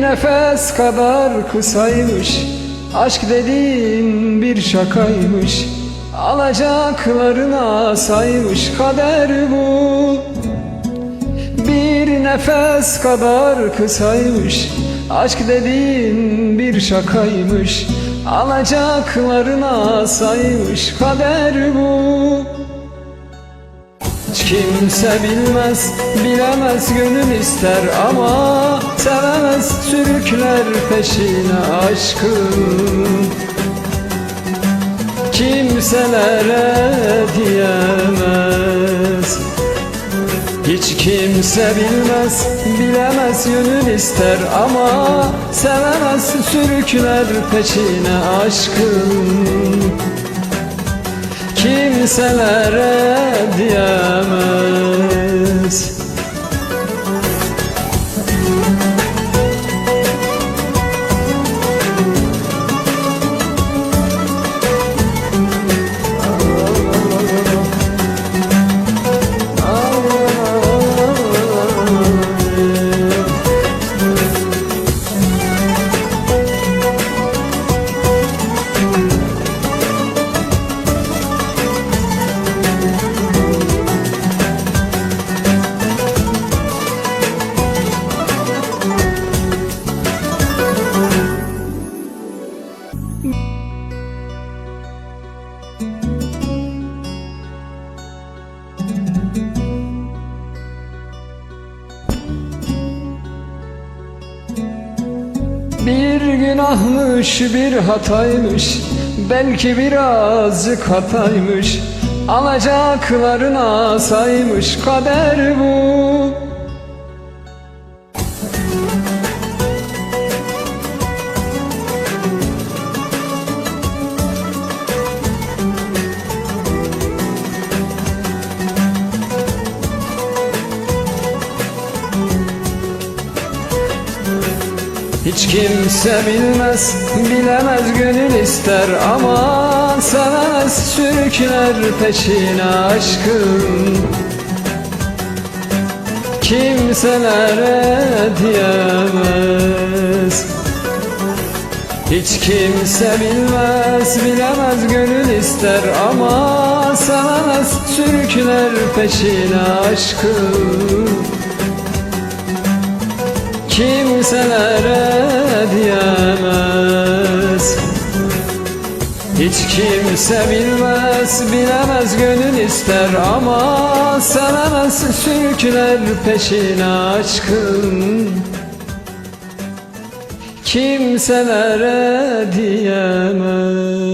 nefes kadar kısaymış Aşk dediğin bir şakaymış Alacaklarına saymış kader bu. Bir nefes kadar kısaymış Aşk dediğin bir şakaymış Alacaklarına saymış kader bu hiç kimse bilmez, bilemez gönül ister ama Sevemez sürükler peşine aşkın Kimselere diyemez. Hiç kimse bilmez, bilemez gönül ister ama Sevemez sürükler peşine aşkın kimselere diyemez Bir günahmış bir hataymış Belki birazcık hataymış Alacaklarına saymış kader bu Hiç kimse bilmez, bilemez gönül ister. Ama Sevemez sürükler peşine aşkın Kimselere diyemez. Hiç kimse bilmez, bilemez gönül ister. Ama Sevemez sürükler peşine aşkın kimselere diyemez. Hiç kimse bilmez, bilemez gönül ister ama Sevemez sürükler peşine aşkın. Kimselere diyemez